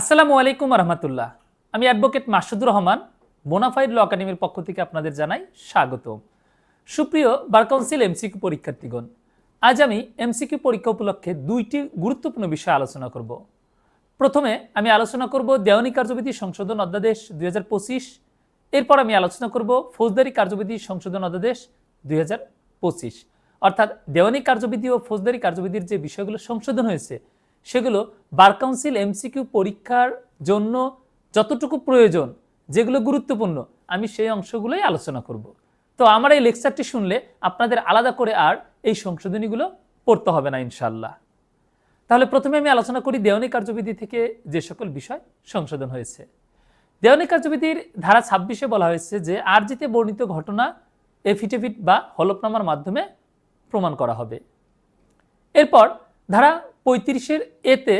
আসসালামু আলাইকুম রহমতুল্লাহ। আমি advocate Masudur Rahman, bonafide law একাডেমির পক্ষ থেকে আপনাদের জানাই স্বাগত সুপ্রিয় বার কাউন্সিল এমসিকিউ পরীক্ষার্থীগণ, আজ আমি এমসিকিউ পরীক্ষা উপলক্ষে দুইটি গুরুত্বপূর্ণ বিষয় আলোচনা করব। প্রথমে আমি আলোচনা করব দেওয়ানি কার্যবিধি সংশোধন অধ্যাদেশ দুই হাজার পঁচিশ, এরপর আমি আলোচনা করব ফৌজদারি কার্যবিধি সংশোধন অধ্যাদেশ দুই হাজার পঁচিশ। অর্থাৎ দেওয়ানি কার্যবিধি ও ফৌজদারি কার্যবিধির যে বিষয়গুলো সংশোধন হয়েছে সেগুলো বার কাউন্সিল এমসিকিউ পরীক্ষার জন্য যতটুকু প্রয়োজন, যেগুলো গুরুত্বপূর্ণ, আমি সেই অংশগুলোই আলোচনা করব। তো আমার এই লেকচারটি শুনলে আপনাদের আলাদা করে আর এই সংশোধনীগুলো পড়তে হবে না ইনশাল্লাহ তাহলে প্রথমে আমি আলোচনা করি দেওয়ানি কার্যবিধি থেকে যে সকল বিষয় সংশোধন হয়েছে। দেওয়ানি কার্যবিধির ধারা ছাব্বিশে বলা হয়েছে যে আরজিতে বর্ণিত ঘটনা, এফিডেভিট বা হলফনামার মাধ্যমে প্রমাণ করা হবে। এরপর ধারা পঁয়ত্রিশের এতে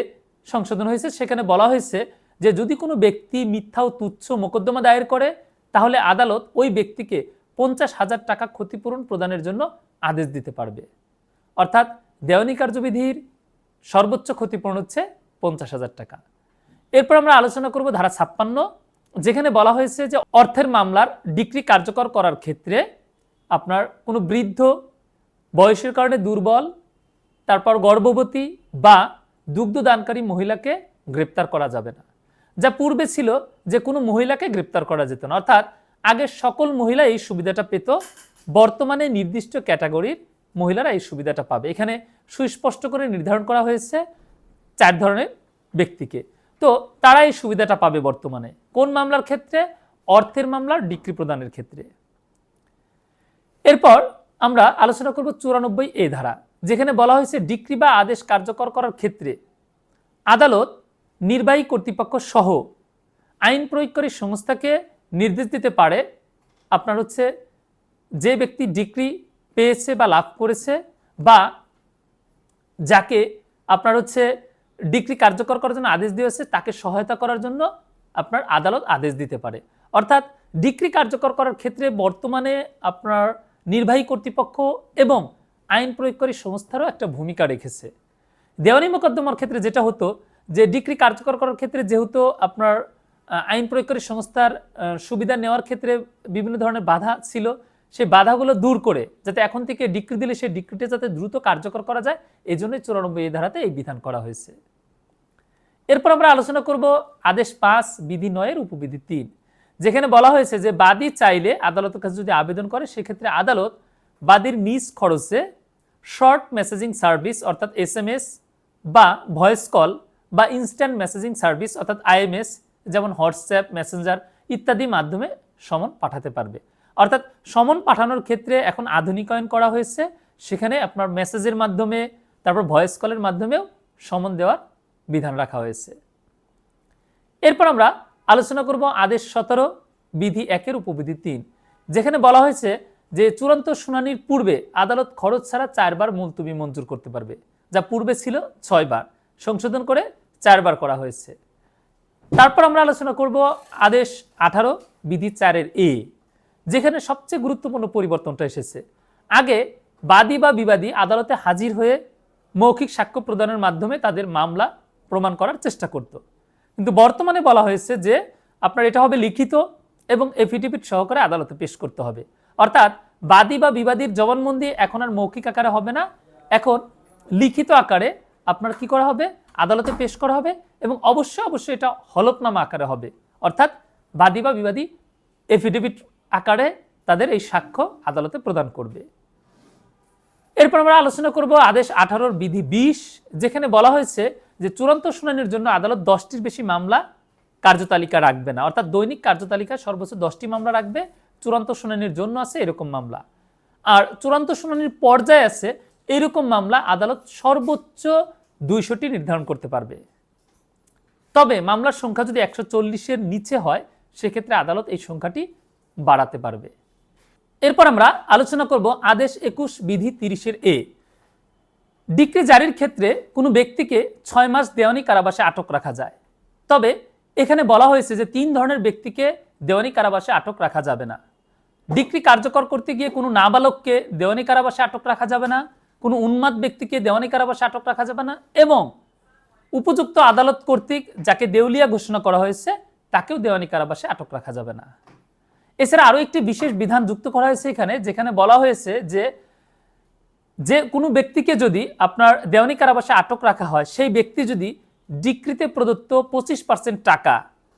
সংশোধন হয়েছে। সেখানে বলা হয়েছে যে যদি কোনো ব্যক্তি মিথ্যা ও তুচ্ছ মোকদ্দমা দায়ের করে, তাহলে আদালত ওই ব্যক্তিকে পঞ্চাশ হাজার টাকা ক্ষতিপূরণ প্রদানের জন্য আদেশ দিতে পারবে। অর্থাৎ দেওয়ানি কার্যবিধির সর্বোচ্চ ক্ষতিপূরণ হচ্ছে পঞ্চাশ হাজার টাকা। এরপর আমরা আলোচনা করব ধারা ছাপ্পান্ন, যেখানে বলা হয়েছে যে অর্থের মামলার ডিক্রি কার্যকর করার ক্ষেত্রে আপনার কোনো বৃদ্ধ বয়সের কারণে দুর্বল তারপর গর্ভবতী বা দুগ্ধদানকারী মহিলাকে গ্রেপ্তার করা যাবে না। যা পূর্বে ছিল যে কোনো মহিলাকে গ্রেপ্তার করা যেত না। অর্থাৎ আগে সকল মহিলা এই সুবিধাটা পেত, বর্তমানে নির্দিষ্ট ক্যাটাগরির মহিলারা এই সুবিধাটা পাবে। এখানে সুস্পষ্ট করে নির্ধারণ করা হয়েছে চার ধরনের ব্যক্তিকে। তো তারা এই সুবিধাটা পাবে বর্তমানে। কোন মামলার ক্ষেত্রে? অর্থের মামলার ডিক্রি প্রদানের ক্ষেত্রে। এরপর আমরা আলোচনা করব চুরানব্বই এ ধারা। যেখানে বলা হয়েছে ডিক্রি বা আদেশ কার্যকর করার ক্ষেত্রে আদালত, নির্বাহী কর্তৃপক্ষ সহ আইন প্রয়োগকারী সংস্থাকে নির্দেশ দিতে পারে, আপনার হচ্ছে যে ব্যক্তি ডিগ্রি পেয়েছে বা লাভ করেছে বা যাকে আপনার হচ্ছে ডিগ্রি কার্যকর করার জন্য আদেশ দিয়েছে, তাকে সহায়তা করার জন্য আপনার আদালত আদেশ দিতে পারে। অর্থাৎ ডিগ্রি কার্যকর করার ক্ষেত্রে বর্তমানে আপনার নির্বাহী কর্তৃপক্ষ এবং আইন প্রয়োগকারী সংস্থারও একটা ভূমিকা রেখেছে। দেওয়ানি মোকদ্দমার ক্ষেত্রে যেটা হতো, যে ডিগ্রি কার্যকর করার ক্ষেত্রে যেহেতু আপনার আইন প্রয়োগকারী সংস্থার সুবিধা নেওয়ার ক্ষেত্রে বিভিন্ন ধরনের বাধা ছিল, সেই বাধাগুলো দূর করে, যাতে এখন থেকে ডিগ্রি দিলে সেই ডিগ্রিটা যাতে দ্রুত কার্যকর করা যায় এই জন্যই চুরানব্বই এই ধারাতে এই বিধান করা হয়েছে। এরপর আমরা আলোচনা করব আদেশ পাঁচ, বিধি নয়ের উপবিধি তিন, যেখানে বলা হয়েছে যে বাদী চাইলে আদালতের কাছে যদি আবেদন করে, সেক্ষেত্রে আদালত বাদীর নিজ খরচে শর্ট মেসেজিং সার্ভিস অর্থাৎ এস এম এস বা ভয়েস কল বা ইনস্ট্যান্ট মেসেজিং সার্ভিস অর্থাৎ আইএমএস যেমন হোয়াটসঅ্যাপ মেসেঞ্জার ইত্যাদি মাধ্যমে সমন পাঠাতে পারবে। অর্থাৎ সমন পাঠানোর ক্ষেত্রে এখন আধুনিকায়ন করা হয়েছে। সেখানে আপনার মেসেজের মাধ্যমে, তারপর ভয়েস কলের মাধ্যমেও সমন দেওয়ার বিধান রাখা হয়েছে। এরপর আমরা আলোচনা করব আদেশ সতেরো, বিধি একের উপবিধি তিন, যেখানে বলা হয়েছে যে চূড়ান্ত শুনানির পূর্বে আদালত খরচ ছাড়া চারবার মুলতুবি মঞ্জুর করতে পারবে, যা পূর্বে ছিল ছয়বার, সংশোধন করে চারবার করা হয়েছে। তারপর আমরা আলোচনা করব আদেশ আঠারো, বিধি চারের এ, যেখানে সবচেয়ে গুরুত্বপূর্ণ পরিবর্তনটা এসেছে। আগে বাদী বা বিবাদী আদালতে হাজির হয়ে মৌখিক সাক্ষ্য প্রদানের মাধ্যমে তাদের মামলা প্রমাণ করার চেষ্টা করত। কিন্তু বর্তমানে বলা হয়েছে যে আপনার এটা হবে লিখিত এবং এফিডেভিট সহকারে আদালতে পেশ করতে হবে। অর্থাৎ বাদী বা বিবাদীর জবানবন্দি এখন আর মৌখিক আকারে হবে না। এখন লিখিত আকারে আপনার কি করা হবে? আদালতে পেশ করা হবে এবং অবশ্যই অবশ্যই এটা হলফনামা আকারে হবে। অর্থাৎ বাদী বা বিবাদী এফিডেভিট আকারে তাদের এই সাক্ষ্য আদালতে প্রদান করবে। এরপর আমরা আলোচনা করব আদেশ আঠারোর বিধি বিশ, যেখানে বলা হয়েছে যে চূড়ান্ত শুনানির জন্য আদালত দশটির বেশি মামলা কার্যতালিকা রাখবে না। অর্থাৎ দৈনিক কার্যতালিকা সর্বোচ্চ দশটি মামলা রাখবে চূড়ান্ত শুনানির জন্য আছে এরকম মামলা। আর চূড়ান্ত শুনানির পর্যায়ে আছে এরকম মামলা আদালত সর্বোচ্চ দুইশোটি নির্ধারণ করতে পারবে। তবে মামলার সংখ্যা যদি একশো চল্লিশের নিচে হয়, সেক্ষেত্রে আদালত এই সংখ্যাটি বাড়াতে পারবে। এরপর আমরা আলোচনা করব আদেশ একুশ বিধি তিরিশের এ। ডিক্রি জারির ক্ষেত্রে কোনো ব্যক্তিকে ছয় মাস দেওয়ানি কারাবাসে আটক রাখা যায়। তবে এখানে বলা হয়েছে যে তিন ধরনের ব্যক্তিকে দেওয়ানি কারাবাসে আটক রাখা যাবে না। ডিক্রি কার্যকর করতে গিয়ে কোনো নাবালককে দেওয়ানি কারাবাসে আটক রাখা যাবে না, কোনো উন্মাদ ব্যক্তিকে দেওয়ানি কারাবাসে আটক রাখা যাবে না এবং উপযুক্ত আদালত কর্তৃক যাকে দেউলিয়া ঘোষণা করা হয়েছে, তাকেও দেওয়ানি কারাবাসে আটক রাখা যাবে না। এছাড়া আরও একটি বিশেষ বিধান যুক্ত করা হয়েছে এখানে, যেখানে বলা হয়েছে যে যে কোনো ব্যক্তিকে যদি আপনার দেওয়ানি কারাবাসে আটক রাখা হয়, সেই ব্যক্তি যদি ডিক্রিতে প্রদত্ত পঁচিশ পার্সেন্ট টাকা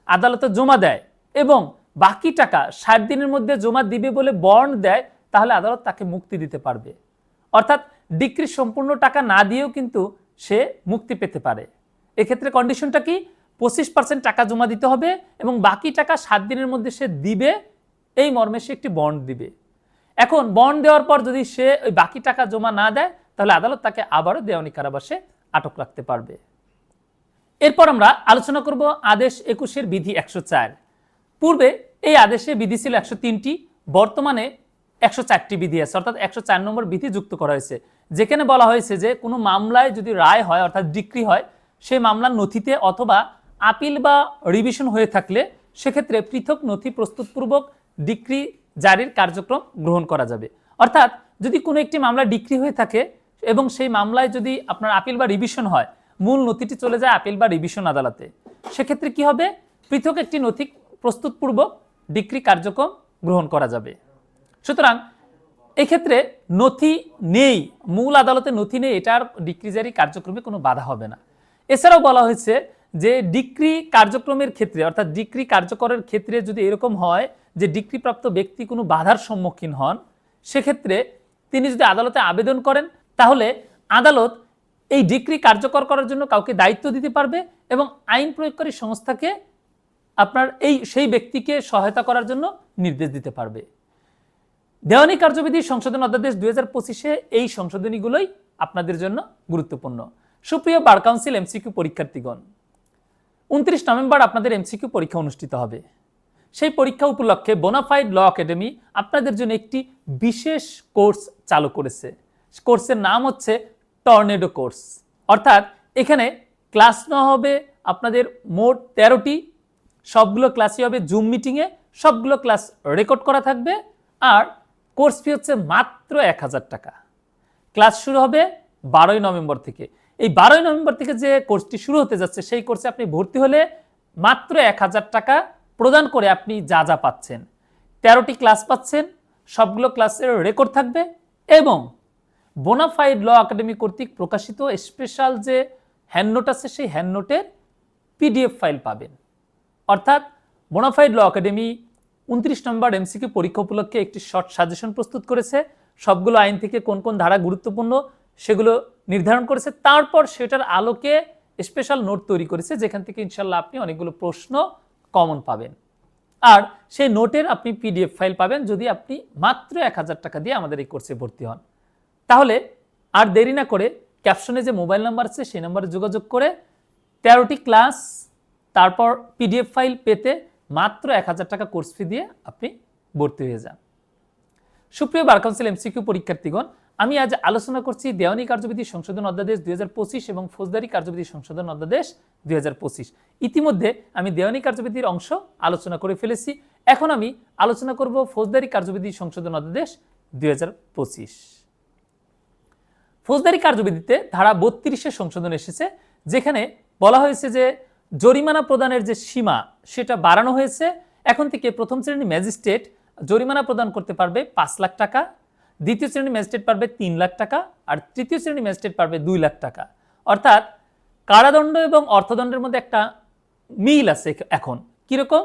আদালতে জমা দেয় এবং বাকি টাকা ষাট দিনের মধ্যে জমা দিবে বলে বন্ড দেয়, তাহলে আদালত তাকে মুক্তি দিতে পারবে। অর্থাৎ ডিক্রির সম্পূর্ণ টাকা না দিয়েও কিন্তু সে মুক্তি পেতে পারে। এক্ষেত্রে কন্ডিশনটা কি? পঁচিশ পার্সেন্ট টাকা জমা দিতে হবে এবং বাকি টাকা সাত দিনের মধ্যে সে দিবে, এই মর্মে সে একটি বন্ড দিবে। এখন বন্ড দেওয়ার পর যদি সে ওই বাকি টাকা জমা না দেয়, তাহলে আদালত তাকে আবারও দেওয়ানি কারাবাসে আটক রাখতে পারবে। এরপর আমরা আলোচনা করব আদেশ একুশের বিধি একশো চার। পূর্বে এই আদেশে বিধি ছিল একশো তিনটি, বর্তমানে একশো চারটি বিধি আছে, অর্থাৎ একশো চার নম্বর বিধি যুক্ত করা হয়েছে। যেখানে বলা হয়েছে যে কোনো মামলায় যদি রায় হয়, অর্থাৎ ডিক্রি হয়, সেই মামলার নথিতে অথবা আপিল বা রিভিশন হয়ে থাকলে সেক্ষেত্রে পৃথক নথি প্রস্তুতপূর্বক ডিক্রি জারির কার্যক্রম গ্রহণ করা যাবে। অর্থাৎ যদি কোনো একটি মামলা ডিক্রি হয়ে থাকে এবং সেই মামলায় যদি আপনার আপিল বা রিভিশন হয়, মূল নথিটি চলে যায় আপিল বা রিভিশন আদালতে। সেক্ষেত্রে কি হবে? পৃথক একটি নথি প্রস্তুতপূর্বক ডিক্রি কার্যক্রম গ্রহণ করা যাবে। সুতরাং এক্ষেত্রে নথি নেই, মূল আদালতে নথি নেই, এটার ডিক্রি জারি কার্যক্রমে কোনো বাধা হবে না। এছাড়াও বলা হয়েছে যে ডিক্রি কার্যক্রমের ক্ষেত্রে, অর্থাৎ ডিক্রি কার্যকরের ক্ষেত্রে যদি এরকম হয় যে ডিক্রিপ্রাপ্ত ব্যক্তি কোনো বাধার সম্মুখীন হন, সেক্ষেত্রে তিনি যদি আদালতে আবেদন করেন, তাহলে আদালত এই ডিক্রি কার্যকর করার জন্য কাউকে দায়িত্ব দিতে পারবে এবং আইন প্রয়োগকারী সংস্থাকে আপনার এই সেই ব্যক্তিকে সহায়তা করার জন্য নির্দেশ দিতে পারবে। দেওয়ানি কার্যবিধি সংশোধন অধ্যাদেশ দুই হাজার পঁচিশে এই সংশোধনীগুলোই আপনাদের জন্য গুরুত্বপূর্ণ। সুপ্রিয় বার কাউন্সিল এমসিকিউ পরীক্ষার্থীগণ, উনত্রিশ নভেম্বর আপনাদের এমসিকিউ পরীক্ষা অনুষ্ঠিত হবে। সেই পরীক্ষা উপলক্ষে বোনাফাইড ল একাডেমি আপনাদের জন্য একটি বিশেষ কোর্স চালু করেছে। কোর্সের নাম হচ্ছে টর্নেডো কোর্স অর্থাৎ এখানে ক্লাস নেওয়া হবে আপনাদের মোট তেরোটি সবগুলো ক্লাসই হবে জুম মিটিংয়ে সবগুলো ক্লাস রেকর্ড করা থাকবে। আর কোর্স ফি হচ্ছে মাত্র এক হাজার টাকা। ক্লাস শুরু হবে বারোই নভেম্বর থেকে। এই বারোই নভেম্বর থেকে যে কোর্সটি শুরু হতে যাচ্ছে, সেই কোর্সে আপনি ভর্তি হলে মাত্র এক হাজার টাকা প্রদান করে আপনি যা যা পাচ্ছেন। তেরোটি ক্লাস পাচ্ছেন, সবগুলো ক্লাসের রেকর্ড থাকবে এবং বোনাফাইড ল একাডেমি কর্তৃক প্রকাশিত স্পেশাল যে হ্যান্ডনোট আছে, সেই হ্যান্ডনোটের পিডিএফ ফাইল পাবেন। অর্থাৎ বোনাফাইড ল একাডেমি উনত্রিশ নম্বর এমসিকিউ পরীক্ষা উপলক্ষে একটি শর্ট সাজেশন প্রস্তুত করেছে। সবগুলো আইন থেকে কোন কোন ধারা গুরুত্বপূর্ণ সেগুলো নির্ধারণ করেছে। তারপর সেটার আলোকে স্পেশাল নোট তৈরি করেছে, যেখান থেকে ইনশাল্লাহ আপনি অনেকগুলো প্রশ্ন কমন পাবেন। আর সেই নোটের আপনি পিডিএফ ফাইল পাবেন যদি আপনি মাত্র এক হাজার টাকা দিয়ে আমাদের এই কোর্সে ভর্তি হন। তাহলে আর দেরি না করে ক্যাপশনে যে মোবাইল নাম্বার আছে, সেই নাম্বারে যোগাযোগ করে তেরোটি ক্লাস তারপর পিডিএফ ফাইল পেতে মাত্র এক হাজার টাকা কোর্স ফি দিয়ে আপনি ভর্তি হয়ে যান। সুপ্রিয় বার কাউন্সিল এমসিকিউ পরীক্ষার্থীগণ, আমি আজ আলোচনা করছি দেওয়ানি কার্যবিধি সংশোধন অধ্যাদেশ দুই হাজার পঁচিশ এবং ফৌজদারি কার্যবিধি সংশোধন অধ্যাদেশ দুই হাজার পঁচিশ। ইতিমধ্যে আমি দেওয়ানি কার্যবিধির অংশ আলোচনা করে ফেলেছি। এখন আমি আলোচনা করব ফৌজদারি কার্যবিধি সংশোধন অধ্যাদেশ দুই হাজার পঁচিশ। ফৌজদারি কার্যবিধিতে ধারা বত্রিশে সংশোধন এসেছে, যেখানে বলা হয়েছে যে জরিমানা প্রদানের যে সীমা, সেটা বাড়ানো হয়েছে। এখন থেকে প্রথম শ্রেণির ম্যাজিস্ট্রেট জরিমানা প্রদান করতে পারবে পাঁচ লাখ টাকা, দ্বিতীয় শ্রেণির ম্যাজিস্ট্রেট পারবে তিন লাখ টাকা, আর তৃতীয় শ্রেণির ম্যাজিস্ট্রেট পারবে দুই লাখ টাকা। অর্থাৎ কারাদণ্ড এবং অর্থদণ্ডের মধ্যে একটা মিল আছে এখন। কীরকম?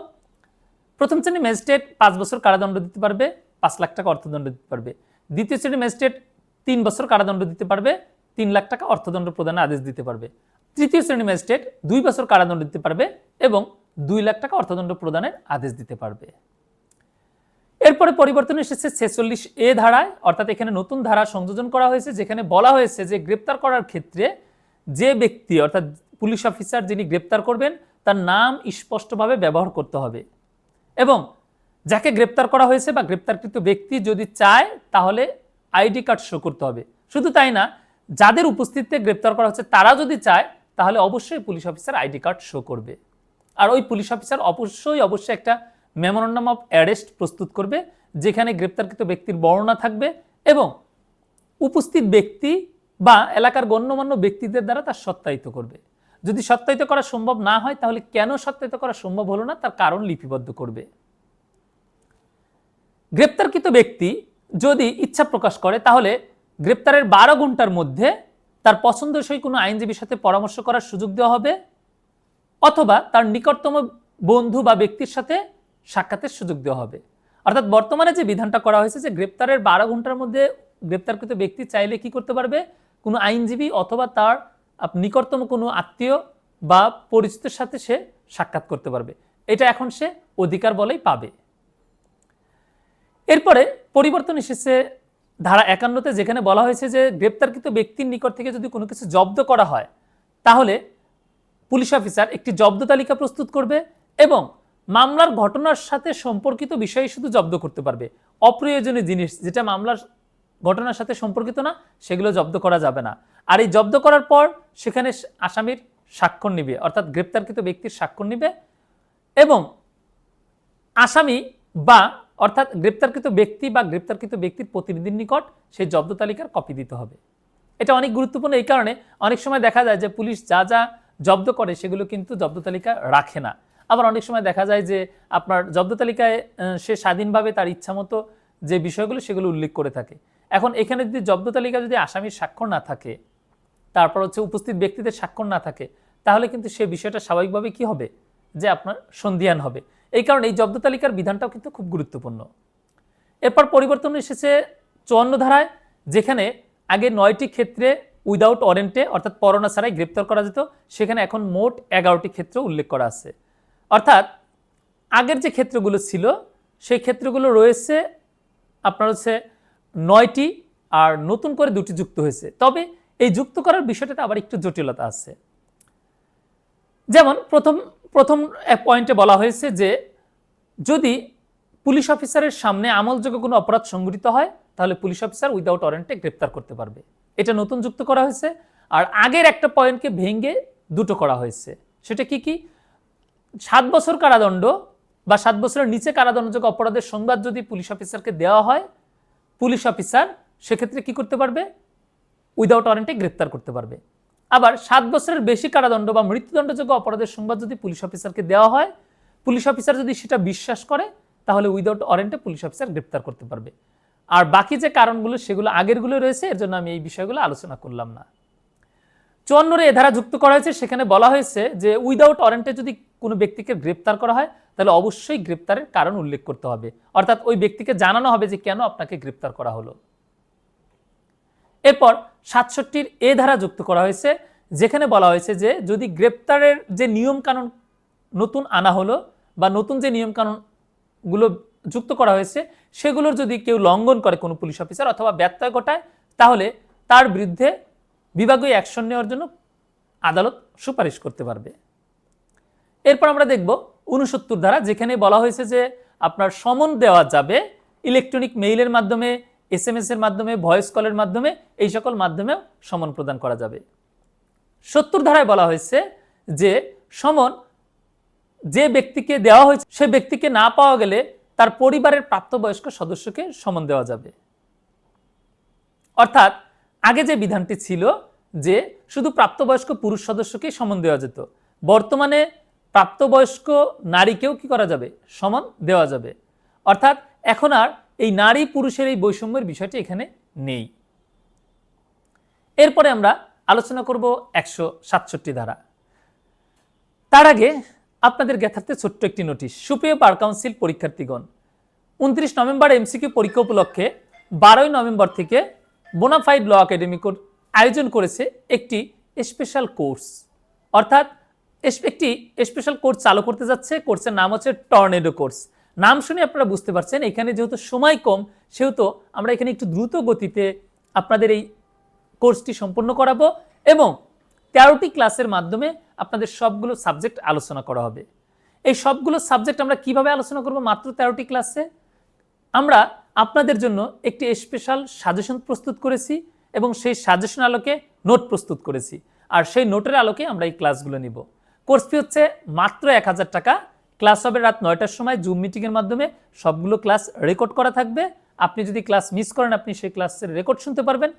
প্রথম শ্রেণির ম্যাজিস্ট্রেট পাঁচ বছর কারাদণ্ড দিতে পারবে, পাঁচ লাখ টাকা অর্থদণ্ড দিতে পারবে। দ্বিতীয় শ্রেণির ম্যাজিস্ট্রেট তিন বছর কারাদণ্ড দিতে পারবে, তিন লাখ টাকা অর্থদণ্ড প্রদানের আদেশ দিতে পারবে। তৃতীয় শ্রেণির ম্যাজিস্ট্রেট দুই বছর কারাদণ্ড দিতে পারবে এবং দুই লাখ টাকা অর্থদণ্ড প্রদানের আদেশ দিতে পারবে। এরপরে পরিবর্তন এসেছে ছেচল্লিশ এ ধারায়, অর্থাৎ এখানে নতুন ধারা সংযোজন করা হয়েছে, যেখানে বলা হয়েছে যে গ্রেপ্তার করার ক্ষেত্রে যে ব্যক্তি, অর্থাৎ পুলিশ অফিসার যিনি গ্রেপ্তার করবেন, তার নাম স্পষ্টভাবে ব্যবহার করতে হবে। এবং যাকে গ্রেপ্তার করা হয়েছে বা গ্রেপ্তারকৃত ব্যক্তি যদি চায়, তাহলে আইডি কার্ড শো করতে হবে। শুধু তাই না, যাদের উপস্থিতিতে গ্রেপ্তার করা হচ্ছে, তারা যদি চায় তাহলে অবশ্যই police officer ID card show করবে। আর ওই পুলিশ অফিসার অবশ্যই অবশ্যই একটা মেমোরান্ডাম অফ অ্যারেস্ট প্রস্তুত করবে, যেখানে গ্রেপ্তারকৃত ব্যক্তির বর্ণনা থাকবে এবং উপস্থিত ব্যক্তি বা এলাকার গণ্যমান্য ব্যক্তিদের দ্বারা তার সত্যায়িত করবে। যদি সত্যায়িত করা সম্ভব না হয়, তাহলে কেন সত্যায়িত করা সম্ভব হলো না? তার কারণ লিপিবদ্ধ করবে। গ্রেপ্তারকৃত ব্যক্তি যদি ইচ্ছা প্রকাশ করে, তাহলে গ্রেপ্তারের বারো ঘণ্টার মধ্যে তার পছন্দসই কোনো আইনজীবীর সাথে পরামর্শ করার সুযোগ দেওয়া হবে, অথবা তার নিকটতম বন্ধু বা ব্যক্তির সাথে সাক্ষাতের সুযোগ দেওয়া হবে। অর্থাৎ বর্তমানে যে বিধানটা করা হয়েছে যে গ্রেপ্তারের বারো ঘণ্টার মধ্যে গ্রেপ্তারকৃত ব্যক্তি চাইলে কি করতে পারবে? কোনো আইনজীবী অথবা তার নিকটতম কোনো আত্মীয় বা পরিচিতের সাথে সে সাক্ষাৎ করতে পারবে। এটা এখন সে অধিকার বলেই পাবে। এরপরে পরিবর্তন এসেছে ধারা একান্নতে যেখানে বলা হয়েছে যে গ্রেপ্তারকৃত ব্যক্তির নিকট থেকে যদি কোনো কিছু জব্দ করা হয়, তাহলে পুলিশ অফিসার একটি জব্দ তালিকা প্রস্তুত করবে এবং মামলার ঘটনার সাথে সম্পর্কিত বিষয়ে শুধু জব্দ করতে পারবে। অপ্রয়োজনীয় জিনিস, যেটা মামলার ঘটনার সাথে সম্পর্কিত না, সেগুলো জব্দ করা যাবে না। আর এই জব্দ করার পর সেখানে আসামির স্বাক্ষর নিবে, অর্থাৎ গ্রেপ্তারকৃত ব্যক্তির স্বাক্ষর নিবে এবং আসামি বা অর্থাৎ গ্রেপ্তারকৃত ব্যক্তি বা গ্রেপ্তারকৃত ব্যক্তির প্রতিনিধির নিকট সেই জব্দ তালিকার কপি দিতে হবে। এটা অনেক গুরুত্বপূর্ণ এই কারণে অনেক সময় দেখা যায় যে পুলিশ যা যা জব্দ করে সেগুলো কিন্তু জব্দ তালিকা রাখে না। আবার অনেক সময় দেখা যায় যে আপনার জব্দ তালিকায় সে স্বাধীনভাবে তার ইচ্ছামতো যে বিষয়গুলো সেগুলো উল্লেখ করে থাকে। এখন এখানে যদি জব্দ তালিকা যদি আসামির স্বাক্ষর না থাকে, তারপর হচ্ছে উপস্থিত ব্যক্তিদের স্বাক্ষর না থাকে, তাহলে কিন্তু সে বিষয়টা স্বাভাবিকভাবে কি হবে? যে আপনার সন্ধিয়ান হবে। এই কারণে এই জব্দ তালিকার বিধানটাও কিন্তু খুব গুরুত্বপূর্ণ। এরপর পরিবর্তন এসেছে চুয়ান্ন ধারায়, যেখানে আগে নয়টি ক্ষেত্রে উইদাউট ওয়ারেন্টে অর্থাৎ পরোনা ছাড়াই গ্রেপ্তার করা যেত, সেখানে এখন মোট এগারোটি ক্ষেত্র উল্লেখ করা আছে। অর্থাৎ আগের যে ক্ষেত্রগুলো ছিল, সেই ক্ষেত্রগুলো রয়েছে আপনার হচ্ছে নয়টি আর নতুন করে দুটি যুক্ত হয়েছে। তবে এই যুক্ত করার বিষয়টাতে আবার একটু জটিলতা আছে। যেমন প্রথম প্রথম পয়েন্টে বলা হয়েছে যে যদি পুলিশ অফিসারের সামনে আমলযোগ্য কোনো অপরাধ সংঘটিত হয়, তাহলে পুলিশ অফিসার উইদাউট ওয়ারেন্টে গ্রেপ্তার করতে পারবে। এটা নতুন যুক্ত করা হয়েছে। আর আগের একটা পয়েন্টকে ভেঙে দুটো করা হয়েছে। সেটা কি কি? সাত বছর কারাদণ্ড বা সাত বছরের নিচে কারাদণ্ডযোগ্য অপরাধের সংবাদ যদি পুলিশ অফিসারকে দেওয়া হয়, পুলিশ অফিসার সেক্ষেত্রে কি করতে পারবে? উইদাউট ওয়ারেন্টে গ্রেপ্তার করতে পারবে। আবার সাত বছরের বেশি কারাদণ্ড বা মৃত্যুদণ্ডযোগ্য অপরাধের সংবাদ যদি পুলিশ অফিসারকে দেওয়া হয়, পুলিশ অফিসার যদি সেটা বিশ্বাস করে, তাহলে উইদাউট ওয়ারেন্টে পুলিশ অফিসার গ্রেপ্তার করতে পারবে। আর বাকি যে কারণগুলো, সেগুলো আগেরগুলো রয়েছে, এর জন্য আমি এই বিষয়গুলো আলোচনা করলাম না। চুয়ান্নরে এ ধারা যুক্ত করা হয়েছে, সেখানে বলা হয়েছে যে উইদাউট ওয়ারেন্টে যদি কোনো ব্যক্তিকে গ্রেপ্তার করা হয়, তাহলে অবশ্যই গ্রেপ্তারের কারণ উল্লেখ করতে হবে। অর্থাৎ ওই ব্যক্তিকে জানানো হবে যে কেন আপনাকে গ্রেপ্তার করা হলো। এরপর সাতষট্টির এ ধারা যুক্ত করা হয়েছে, যেখানে বলা হয়েছে যে যদি গ্রেপ্তারের যে নিয়ম কানুন নতুন আনা হলো বা নতুন যে নিয়ম কানুনগুলো যুক্ত করা হয়েছে, সেগুলোর যদি কেউ লঙ্ঘন করে কোনো পুলিশ অফিসার অথবা ব্যত্যয় ঘটায়, তাহলে তার বিরুদ্ধে বিভাগীয় অ্যাকশন নেওয়ার জন্য আদালত সুপারিশ করতে পারবে। এরপর আমরা দেখব উনসত্তর ধারা, যেখানে বলা হয়েছে যে আপনার সমন দেওয়া যাবে ইলেকট্রনিক মেইলের মাধ্যমে এস এম এর মাধ্যমে ভয়েস কলের মাধ্যমে এই সকল মাধ্যমেও সমন প্রদান করা যাবে। সত্তর ধারায় বলা হয়েছে যে সমন যে ব্যক্তিকে দেওয়া হয়েছে, সে ব্যক্তিকে না পাওয়া গেলে তার পরিবারের প্রাপ্তবয়স্ক সদস্যকে সমন দেওয়া যাবে। অর্থাৎ আগে যে বিধানটি ছিল যে শুধু প্রাপ্তবয়স্ক পুরুষ সদস্যকেই সমন দেওয়া যেত, বর্তমানে প্রাপ্তবয়স্ক নারীকেও কি করা যাবে? সমান দেওয়া যাবে। অর্থাৎ এখন আর এই নারী পুরুষের এই বৈষম্যের বিষয়টি এখানে নেই। এরপরে আমরা আলোচনা করব একশো সাতষট্টি ধারা। তার আগে আপনাদের জ্ঞাতার্থে ছোট্ট একটি নোটিশ। সুপ্রিয় বার কাউন্সিল পরীক্ষার্থীগণ, উনত্রিশ নভেম্বর এমসিকিউ পরীক্ষা উপলক্ষে বারোই নভেম্বর থেকে বোনাফাইড ল একাডেমি আয়োজন করেছে একটি স্পেশাল কোর্স অর্থাৎ একটি স্পেশাল কোর্স চালু করতে যাচ্ছে। কোর্সের নাম হচ্ছে টর্নেডো কোর্স নাম শুনে আপনারা বুঝতে পারছেন, এখানে যেহেতু সময় কম, সেহেতু আমরা এখানে একটু দ্রুত গতিতে আপনাদের এই কোর্সটি সম্পন্ন করাবো এবং তেরোটি ক্লাসের মাধ্যমে আপনাদের সবগুলো সাবজেক্ট আলোচনা করা হবে। এই সবগুলো সাবজেক্ট আমরা কীভাবে আলোচনা করব মাত্র তেরোটি ক্লাসে? আমরা আপনাদের জন্য একটি স্পেশাল সাজেশন প্রস্তুত করেছি এবং সেই সাজেশন আলোকে নোট প্রস্তুত করেছি। আর সেই নোটের আলোকে আমরা এই ক্লাসগুলো নিব। কোর্স ফি হচ্ছে মাত্র এক হাজার টাকা ক্লাস হবে রাত নয়টার সময় জুম মিটিংয়ের মাধ্যমে সবগুলো ক্লাস রেকর্ড করা থাকবে। আপনি যদি ক্লাস মিস করেন, আপনি সেই ক্লাসের রেকর্ড শুনতে পারবেন।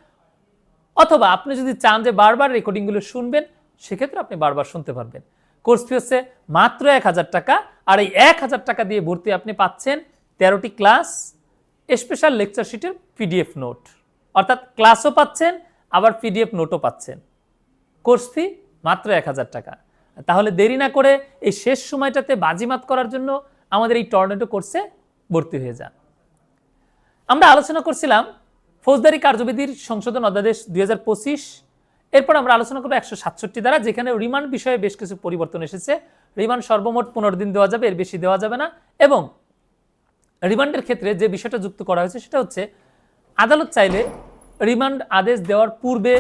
অথবা আপনি যদি চান যে বারবার রেকর্ডিংগুলো শুনবেন, সেক্ষেত্রে আপনি বারবার শুনতে পারবেন। কোর্স ফি হচ্ছে মাত্র এক হাজার টাকা, আর এই এক হাজার টাকা দিয়ে ভর্তি আপনি পাচ্ছেন তেরোটি ক্লাস স্পেশাল লেকচার শিটের পিডিএফ নোট অর্থাৎ ক্লাসও পাচ্ছেন, আবার পিডিএফ নোটও পাচ্ছেন। কোর্স ফি মাত্র এক হাজার টাকা। তাহলে দেরি না করে এই শেষ সময়টাতে বাজিমাত করার জন্য আমাদের এই টর্নেডো কোর্সে ভর্তি হয়ে যান। আমরা আলোচনা করছিলাম ফৌজদারি কার্যবিধির সংশোধন অধ্যাদেশ দুই এরপর আমরা আলোচনা করব একশো সাতষট্টি দ্বারা, যেখানে রিমান্ড বিষয়ে বেশ কিছু পরিবর্তন এসেছে। রিমান্ড সর্বমোট পনেরো দিন দেওয়া যাবে, এর বেশি দেওয়া যাবে না। এবং রিমান্ডের ক্ষেত্রে যে বিষয়টা যুক্ত করা হয়েছে, সেটা হচ্ছে আদালত চাইলে রিমান্ড আদেশ দেওয়ার পূর্বে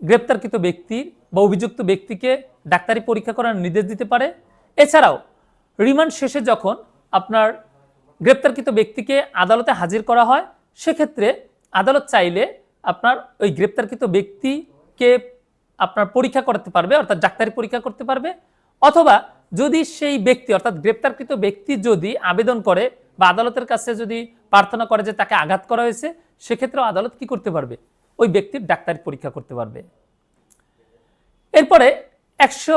গ্রেপ্তারকৃত ব্যক্তির বা অভিযুক্ত ব্যক্তিকে ডাক্তারি পরীক্ষা করার নির্দেশ দিতে পারে। এছাড়াও, রিমান্ড শেষে যখন আপনার গ্রেপ্তারকৃত ব্যক্তিকে আদালতে হাজির করা হয়, সেক্ষেত্রে আদালত চাইলে আপনার ওই গ্রেপ্তারকৃত ব্যক্তিকে আপনার পরীক্ষা করতে পারবে, অর্থাৎ ডাক্তারি পরীক্ষা করতে পারবে। অথবা যদি সেই ব্যক্তি, অর্থাৎ গ্রেপ্তারকৃত ব্যক্তি যদি আবেদন করে বা আদালতের কাছে যদি প্রার্থনা করে যে তাকে আঘাত করা হয়েছে, সেক্ষেত্রেও আদালত কি করতে পারবে? ওই ব্যক্তির ডাক্তারি পরীক্ষা করতে পারবে। এরপরে একশো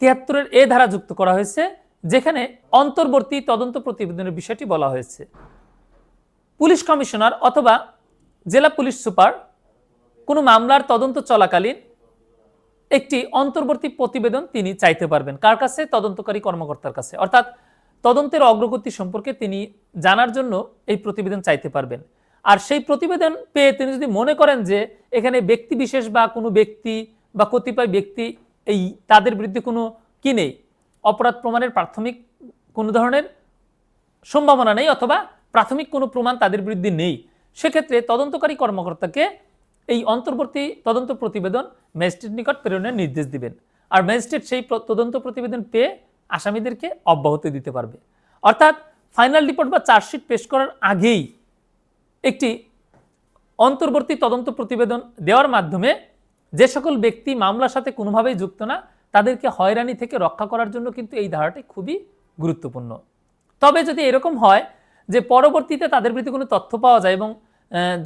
তিয়াত্তরের এ ধারা যুক্ত করা হয়েছে, যেখানে অন্তর্বর্তী তদন্ত প্রতিবেদনের বিষয়টি বলা হয়েছে। পুলিশ কমিশনার অথবা জেলা পুলিশ সুপার, কোনো মামলার তদন্ত চলাকালীন একটি অন্তর্বর্তী প্রতিবেদন তিনি চাইতে পারবেন। কার কাছে? তদন্তকারী কর্মকর্তার কাছে। অর্থাৎ তদন্তের অগ্রগতি সম্পর্কে তিনি জানার জন্য এই প্রতিবেদন চাইতে পারবেন। আর সেই প্রতিবেদন পেয়ে তিনি যদি মনে করেন যে এখানে ব্যক্তি বিশেষ বা কোনো ব্যক্তি বা কতিপয় ব্যক্তি এই তাদের বিরুদ্ধে কোনো কি নেই? অপরাধ প্রমাণের প্রাথমিক কোনো ধরনের সম্ভাবনা নেই অথবা প্রাথমিক কোনো প্রমাণ তাদের বিরুদ্ধে নেই। সেক্ষেত্রে তদন্তকারী কর্মকর্তাকে এই অন্তর্বর্তী তদন্ত প্রতিবেদন ম্যাজিস্ট্রেট নিকট প্রেরণের নির্দেশ দিবেন। আর ম্যাজিস্ট্রেট সেই তদন্ত প্রতিবেদন পেয়ে আসামিদেরকে অব্যাহতি দিতে পারবে। অর্থাৎ ফাইনাল রিপোর্ট বা চার্জশিট পেশ করার আগেই একটি অন্তর্বর্তী তদন্ত প্রতিবেদন দেওয়ার মাধ্যমে যে সকল ব্যক্তি মামলার সাথে কোনোভাবেই যুক্ত না, তাদেরকে হয়রানি থেকে রক্ষা করার জন্য কিন্তু এই ধারাটি খুবই গুরুত্বপূর্ণ। তবে যদি এরকম হয় যে পরবর্তীতে তাদের প্রতি কোনো তথ্য পাওয়া যায় এবং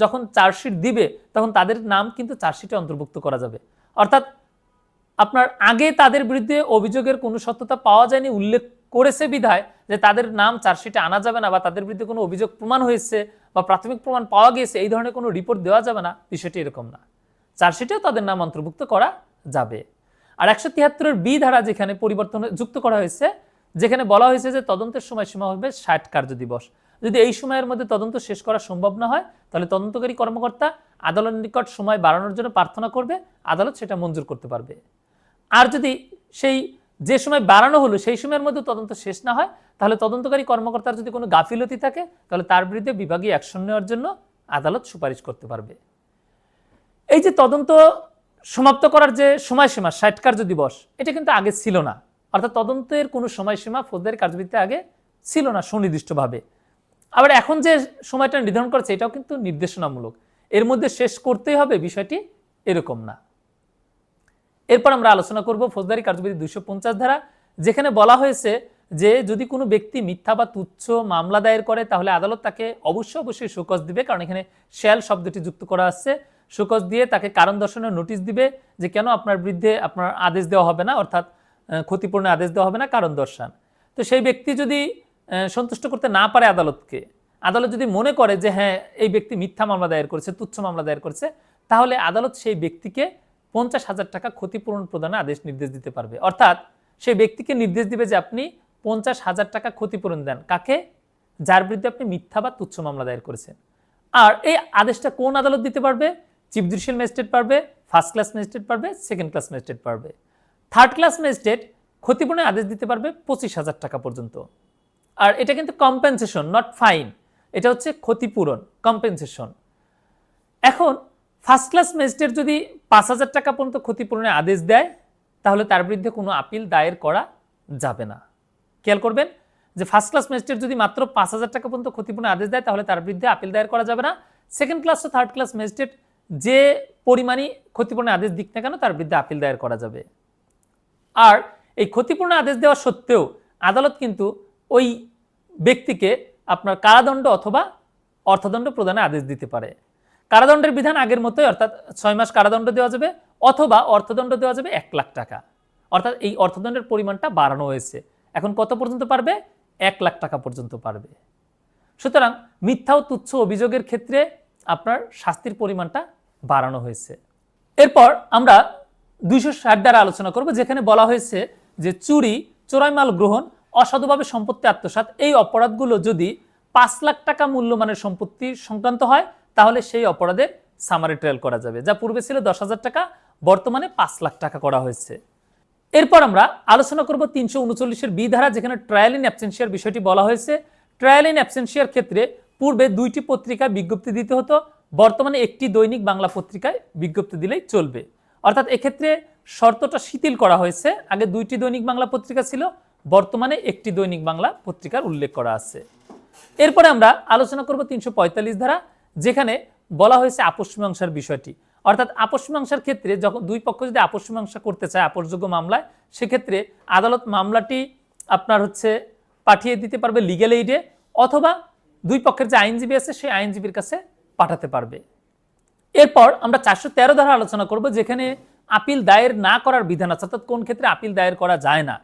যখন চার্জশিট দিবে, তখন তাদের নাম কিন্তু চার্জশিটে অন্তর্ভুক্ত করা যাবে। অর্থাৎ আপনার আগে তাদের বিরুদ্ধে অভিযোগের কোনো সত্যতা পাওয়া যায়নি, উল্লেখ করেছে বিধায় যে তাদের নাম চার্জশিটে আনা যাবে না বা তাদের বিরুদ্ধে কোনো অভিযোগ প্রমাণ হয়েছে বা প্রাথমিক প্রমাণ পাওয়া গিয়েছে, এই ধরনের কোনো রিপোর্ট দেওয়া যাবে না, বিষয়টি এরকম না। চার্জশিটেও তাদের নাম অন্তর্ভুক্ত করা যাবে। আর একশো তিয়াত্তরের বি ধারা যেখানে পরিবর্তন যুক্ত করা হয়েছে, যেখানে বলা হয়েছে যে তদন্তের সময়সীমা হবে ষাট কার্য দিবস যদি এই সময়ের মধ্যে তদন্ত শেষ করা সম্ভব না হয়, তাহলে তদন্তকারী কর্মকর্তা আদালতের নিকট সময় বাড়ানোর জন্য প্রার্থনা করবে, আদালত সেটা মঞ্জুর করতে পারবে। আর যদি সেই যে সময় বাড়ানো হলো, সেই সময়ের মধ্যে তদন্ত শেষ না হয়, তাহলে তদন্তকারী কর্মকর্তার যদি কোনো গাফিলতি থাকে, তাহলে তার বিরুদ্ধে বিভাগীয় অ্যাকশন নেওয়ার জন্য আদালত সুপারিশ করতে পারবে। এই যে তদন্ত সমাপ্ত করার যে সময়সীমা, ষাট কার্য দিবস, এটা কিন্তু আগে ছিল না। অর্থাৎ তদন্তের কোনো সময়সীমা ফৌজদারি কার্যবিধিতে আগে ছিল না সুনির্দিষ্টভাবে। আবার এখন যে সময়টা নির্ধারণ করেছে, এটাও কিন্তু নির্দেশনামূলক। এর মধ্যে শেষ করতেই হবে বিষয়টি এরকম না। এরপর আমরা আলোচনা করব ফৌজদারি কার্যবিধি দুইশো পঞ্চাশ ধারা, যেখানে বলা হয়েছে যে যদি কোনো ব্যক্তি মিথ্যা বা তুচ্ছ মামলা দায়ের করে, তাহলে আদালত তাকে অবশ্যই অবশ্যই শোকজ দিবে, কারণ এখানে শ্যাল শব্দটি যুক্ত করা আছে। শোকজ দিয়ে তাকে কারণ দর্শনের নোটিশ দিবে যে কেন আপনার বিরুদ্ধে আপনার আদেশ দেওয়া হবে না, অর্থাৎ ক্ষতিপূরণের আদেশ দেওয়া হবে না কারণ দর্শান। তো সেই ব্যক্তি যদি সন্তুষ্ট করতে না পারে আদালতকে, আদালত যদি মনে করে যে হ্যাঁ এই ব্যক্তি মিথ্যা মামলা দায়ের করেছে, তুচ্ছ মামলা দায়ের করেছে, তাহলে আদালত সেই ব্যক্তিকে পঞ্চাশ হাজার টাকা ক্ষতিপূরণ প্রদানে আদেশ নির্দেশ দিতে পারবে। অর্থাৎ সেই ব্যক্তিকে নির্দেশ দিবে যে আপনি পঞ্চাশ হাজার টাকা ক্ষতিপূরণ দেন। কাকে? যার বিরুদ্ধে আপনি মিথ্যা বা তুচ্ছ মামলা দায়ের করেছেন। আর এই আদেশটা কোন আদালত দিতে পারবে? চিফ জুডিশিয়াল ম্যাজিস্ট্রেট পারবে ফার্স্ট ক্লাস ম্যাজিস্ট্রেট পারবে সেকেন্ড ক্লাস ম্যাজিস্ট্রেট পারবে। থার্ড ক্লাস ম্যাজিস্ট্রেট ক্ষতিপূরণের আদেশ দিতে পারবে পঁচিশ হাজার টাকা পর্যন্ত। আর এটা কিন্তু কম্পেনসেশন নট ফাইন এটা হচ্ছে ক্ষতিপূরণ কম্পেনসেশন এখন ফার্স্ট ক্লাস ম্যাজিস্ট্রেট যদি পাঁচ হাজার টাকা পর্যন্ত ক্ষতিপূরণের আদেশ দেয়, তাহলে তার বিরুদ্ধে কোনো আপিল দায়ের করা যাবে না। খেয়াল করবেন যে ফার্স্ট ক্লাস ম্যাজিস্ট্রেট যদি মাত্র পাঁচ হাজার টাকা পর্যন্ত ক্ষতিপূরণের আদেশ দেয়, তাহলে তার বিরুদ্ধে আপিল দায়ের করা যাবে না। সেকেন্ড ক্লাস ও থার্ড ক্লাস ম্যাজিস্ট্রেট যে পরিমাণই ক্ষতিপূরণের আদেশ দিক না কেন, তার বিরুদ্ধে আপিল দায়ের করা যাবে। আর এই ক্ষতিপূরণ আদেশ দেওয়া সত্ত্বেও আদালত কিন্তু ওই ব্যক্তিকে আপনার কারাদণ্ড অথবা অর্থদণ্ড প্রদানের আদেশ দিতে পারে। কারাদণ্ডের বিধান আগের মতোই, অর্থাৎ ছয় মাস কারাদণ্ড দেওয়া যাবে অথবা অর্থদণ্ড দেওয়া যাবে এক লাখ টাকা। অর্থাৎ এই অর্থদণ্ডের পরিমাণটা বাড়ানো হয়েছে। এখন কত পর্যন্ত পারবে? এক লাখ টাকা পর্যন্ত পারবে। সুতরাং মিথ্যা ও তুচ্ছ অভিযোগের ক্ষেত্রে আপনার শাস্তির পরিমাণটা বাড়ানো হয়েছে। এরপর আমরা দুইশো ষাট দ্বারা আলোচনা করব, যেখানে বলা হয়েছে যে চুরি, চোরাই মাল গ্রহণ, অসাধুভাবে সম্পত্তি আত্মসাৎ, এই অপরাধগুলো যদি পাঁচ লাখ টাকা মূল্যমানের সম্পত্তি সংক্রান্ত হয়, তাহলে সেই অপরাধের সামারি ট্রায়াল করা যাবে, যা পূর্বে ছিল দশ হাজার টাকা, বর্তমানে পাঁচ লাখ টাকা করা হয়েছে। এরপর আমরা আলোচনা করব তিনশো উনচল্লিশের বি ধারা, যেখানে ট্রায়াল ইন অ্যাবসেন্সিয়ার বিষয়টি বলা হয়েছে। ট্রায়াল ইন অ্যাবসেন্সিয়ার ক্ষেত্রে পূর্বে দুইটি পত্রিকায় বিজ্ঞপ্তি দিতে হতো বর্তমানে একটি দৈনিক বাংলা পত্রিকায় বিজ্ঞপ্তি দিলেই চলবে। অর্থাৎ এক্ষেত্রে শর্তটা শিথিল করা হয়েছে। আগে দুইটি দৈনিক বাংলা পত্রিকা ছিল, বর্তমানে একটি দৈনিক বাংলা পত্রিকার উল্লেখ করা আছে। এরপরে আমরা আলোচনা করব তিনশো পঁয়তাল্লিশ ধারা, যেখানে বলা হয়েছে আপোষ বিষয়টি। অর্থাৎ আপোষ মীমাংসার ক্ষেত্রে যখন দুই পক্ষ যদি আপোষ করতে চায় আপোষযোগ্য মামলায়, সেক্ষেত্রে আদালত মামলাটি আপনার হচ্ছে পাঠিয়ে দিতে পারবে লিগ্যাল এইডে, অথবা দুই পক্ষের যে আইনজীবী আছে, সেই আইনজীবীর কাছে পাঠাতে পারবে। এরপর আমরা চারশো তেরো ধারা আলোচনা করব, যেখানে আপিল দায়ের না করার বিধান আছে, অর্থাৎ কোন ক্ষেত্রে আপিল দায়ের করা যায় না।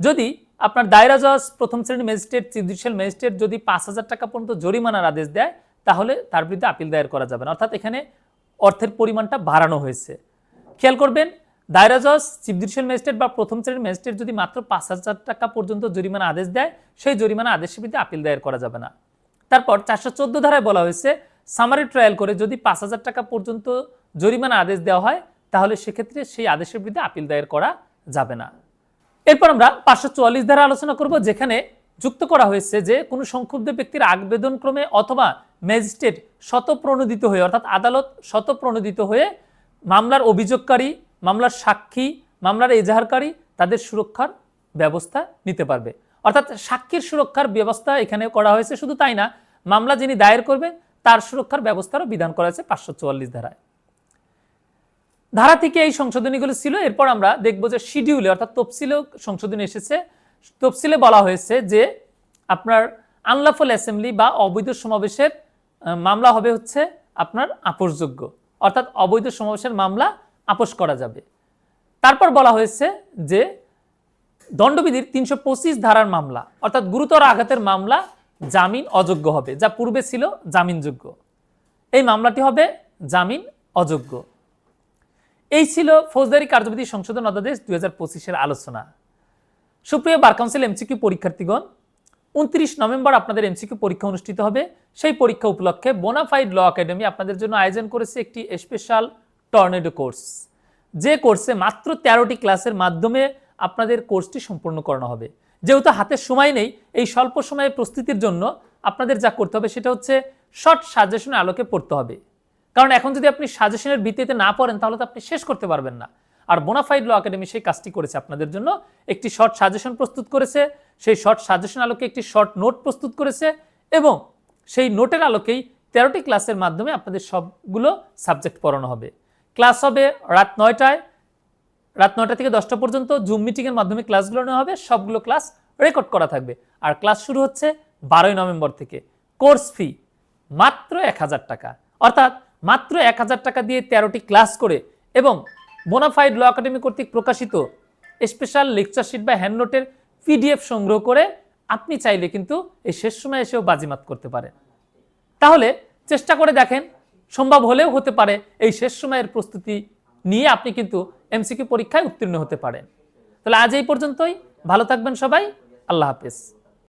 যদি আপনার দায়রা জজ, প্রথম শ্রেণি ম্যাজিস্ট্রেট জুডিশিয়াল ম্যাজিস্ট্রেট যদি পাঁচ হাজার টাকা পর্যন্ত জরিমানার আদেশ দেয়, তাহলে তার বিরুদ্ধে আপিল দায়ের করা যাবে না। অর্থাৎ এখানে অর্থের পরিমাণটা বাড়ানো হয়েছে। খেয়াল করবেন, দায়রা জজ চিফ জুডিশিয়াল ম্যাজিস্ট্রেট বা প্রথম শ্রেণির ম্যাজিস্ট্রেট যদি মাত্র পাঁচ হাজার টাকা পর্যন্ত জরিমানা আদেশ দেয়, সেই জরিমানা আদেশের বিরুদ্ধে আপিল দায়ের করা যাবে না। তারপর চারশো চোদ্দ ধারায় বলা হয়েছে সামারি ট্রায়াল করে যদি পাঁচ হাজার টাকা পর্যন্ত জরিমানা আদেশ দেওয়া হয়, তাহলে সেক্ষেত্রে সেই আদেশের বিরুদ্ধে আপিল দায়ের করা যাবে না। এরপর আমরা পাঁচশো চুয়াল্লিশ ধারা আলোচনা করব, যেখানে যুক্ত করা হয়েছে যে কোনো সংক্ষুব্ধ ব্যক্তির আবেদন ক্রমে অথবা ম্যাজিস্ট্রেট শতপ্রণোদিত হয়ে, অর্থাৎ আদালত শতপ্রণোদিত হয়ে মামলার অভিযোগকারী, মামলার সাক্ষী, মামলার এজাহারকারী তাদের সুরক্ষার ব্যবস্থা নিতে পারবে। অর্থাৎ সাক্ষীর সুরক্ষার ব্যবস্থা এখানে করা হয়েছে, শুধু তাই না, মামলা যিনি দায়ের করবেন তার সুরক্ষার ব্যবস্থারও বিধান করা হয়েছে পাঁচশো চুয়াল্লিশ ধারায়। ধারা থেকে এই সংশোধনীগুলো ছিল, এরপর আমরা দেখব যে শিডিউলে, অর্থাৎ তফসিলে সংশোধনী এসেছে, তফসিলে বলা হয়েছে যে আপনার আনলাফল অ্যাসেম্বলি বা অবৈধ সমাবেশের মামলা হবে হচ্ছে আপনার আপোষযোগ্য। অর্থাৎ অবৈধ সমাবেশের মামলা আপোষ করা যাবে। তারপর বলা হয়েছে যে দণ্ডবিধির তিনশো পঁচিশ ধারার মামলা, অর্থাৎ গুরুতর আঘাতের মামলা জামিন অযোগ্য হবে। যা পূর্বে ছিল জামিনযোগ্য। এই মামলাটি হবে জামিন অযোগ্য। এই ছিল ফৌজদারি কার্যবিধি সংশোধন অধ্যাদেশ দুই হাজার পঁচিশের আলোচনা। সুপ্রিয় বার কাউন্সিল এমসিকিউ পরীক্ষার্থীগণ, উনত্রিশ নভেম্বর আপনাদের এমসিকিউ পরীক্ষা অনুষ্ঠিত হবে। সেই পরীক্ষা উপলক্ষে বোনাফাইড ল একাডেমি আপনাদের জন্য আয়োজন করেছে একটি স্পেশাল টর্নেডো কোর্স যে কোর্সে মাত্র তেরোটি ক্লাসের মাধ্যমে আপনাদের কোর্সটি সম্পূর্ণ করানো হবে। যেহেতু হাতে সময় নেই, এই স্বল্প সময়ে প্রস্তুতির জন্য আপনাদের যা করতে হবে সেটা হচ্ছে শর্ট সাজেশনের আলোকে পড়তে হবে। কারণ এখন যদি আপনি সাজেশনের ভিত্তিতে না পড়েন, তাহলে তো আপনি শেষ করতে পারবেন না। আর বোনাফাইড ল একাডেমি সেই কাজটি করেছে আপনাদের জন্য। একটি শর্ট সাজেশন প্রস্তুত করেছে, সেই শর্ট সাজেশন আলোকে একটি শর্ট নোট প্রস্তুত করেছে এবং সেই নোটের আলোকেই তেরোটি ক্লাসের মাধ্যমে আপনাদের সবগুলো সাবজেক্ট পড়ানো হবে। ক্লাস হবে রাত নয়টায় রাত নটা থেকে দশটা পর্যন্ত জুম মিটিংয়ের মাধ্যমে ক্লাসগুলো নেওয়া হবে, সবগুলো ক্লাস রেকর্ড করা থাকবে। আর ক্লাস শুরু হচ্ছে বারোই নভেম্বর থেকে। কোর্স ফি মাত্র এক হাজার টাকা। অর্থাৎ মাত্র এক হাজার টাকা দিয়ে তেরোটি ক্লাস করে এবং বোনাফাইড ল একাডেমি কর্তৃক প্রকাশিত স্পেশাল লেকচারশিট বা হ্যান্ড নোটের পিডিএফ সংগ্রহ করে আপনি চাইলে কিন্তু এই শেষ সময় এসেও বাজিমাত করতে পারেন। তাহলে চেষ্টা করে দেখেন, সম্ভব হলেও হতে পারে এই শেষ সময়ের প্রস্তুতি নিয়ে আপনি কিন্তু এমসিকিউ পরীক্ষায় উত্তীর্ণ হতে পারেন। তাহলে আজ এই পর্যন্তই। ভালো থাকবেন সবাই। আল্লাহ হাফেজ।